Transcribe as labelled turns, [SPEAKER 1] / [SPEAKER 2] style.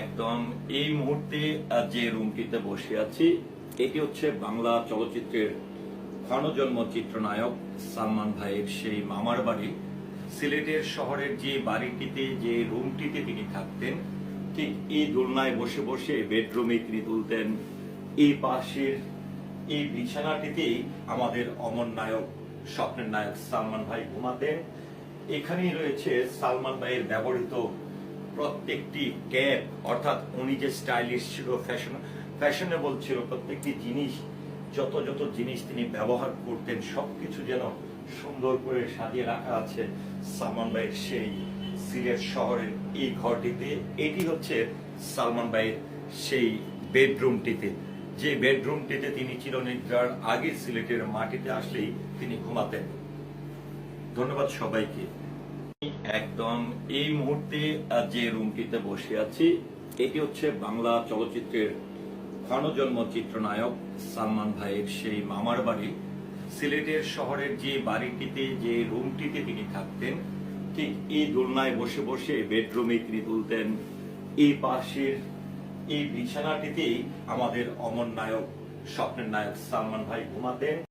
[SPEAKER 1] একদম এই মুহূর্তে যে রুমটিতে বসে আছি, এটি হচ্ছে বাংলা চলচ্চিত্রের ক্ষণজন্ম চিত্রনায়ক সালমান ভাইয়ের সেই মামার বাড়ি। সিলেটের শহরের যে বাড়িটিতে, যে রুমটিতে তিনি থাকতেন, ঠিক এই দোলনায় বসে বসে বেডরুমে তিনি তুলতেন। এই পাশের এই বিছানাটিতেই আমাদের অমর নায়ক, স্বপ্নের নায়ক সালমান ভাই ঘুমাতেন। এখানেই রয়েছে সালমান ভাইয়ের ব্যবহৃত প্রত্যেকটি ক্যাপ অর্থাৎ উনি যে স্টাইলিশ ছিল, ফ্যাশন, ফ্যাশনেবল ছিল, প্রত্যেকটি জিনিস, যত যত জিনিস তিনি ব্যবহার করতেন, সবকিছু যেন সুন্দর করে সাজিয়ে রাখা আছে সালমান ভাইয়ের সেই সিলেট শহরের এই ঘরটিতে। এটি হচ্ছে সালমান ভাইয়ের সেই বেডরুমটিতে। যে বেডরুমটিতে তিনি চিরনিদ্রার আগে সিলেটের মাটিতে আসলেই তিনি ঘুমাতেন। ধন্যবাদ সবাইকে। একদম এই মুহূর্তে যে রুমটিতে বসে আছি, এটি হচ্ছে বাংলা চলচ্চিত্রের ক্ষণজন্ম চিত্রনায়ক সালমান ভাইয়ের সেই মামার বাড়ি। সিলেটের শহরের যে বাড়িটিতে, যে রুমটিতে তিনি থাকতেন, ঠিক এই দোলনায় বসে বসে বেডরুমে তিনি তুলতেন। এই পাশের, এই বিছানাটিতেই আমাদের অমর নায়ক, স্বপ্নের নায়ক সালমান ভাই ঘুমাতেন।